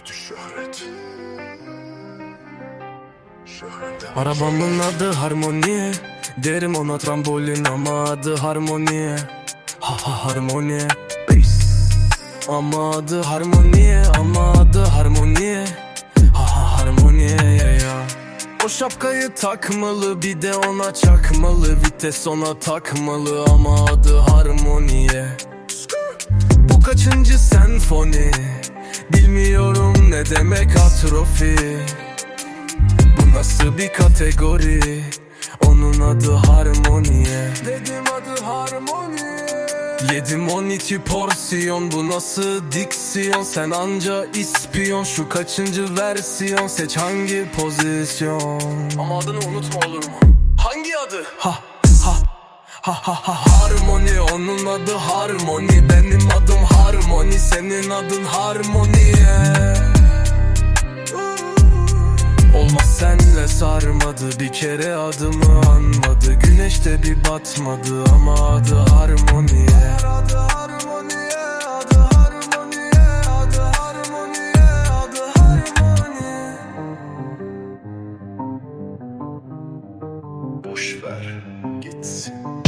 kötü şöhret. Arabamın adı harmoni Derim ona trambolin ama adı harmoni Ha ha harmoni Ama adı harmoni Ama adı harmoni Ha ha harmoni ya ya O şapkayı takmalı bir de ona çakmalı. Vites ona takmalı ama adı harmoniye Bu kaçıncı senfoni Bilmiyorum ne demek atrofi. Bu nasıl bir kategori? Onun adı harmoniye. Dedim adı harmoniye Yedim 12 porsiyon. Bu nasıl diksiyon? Sen anca ispiyon. Şu kaçıncı versiyon? Seç hangi pozisyon? Ama adını unutma olur mu? Hangi adı? Ha ha Ha ha ha. Harmoni onun adı harmoni Moni senin adın harmoniye. Olmaz senle sarmadı. Bir kere adımı anmadı. Güneşte bir batmadı ama adı harmoniye. Boşver gitsin.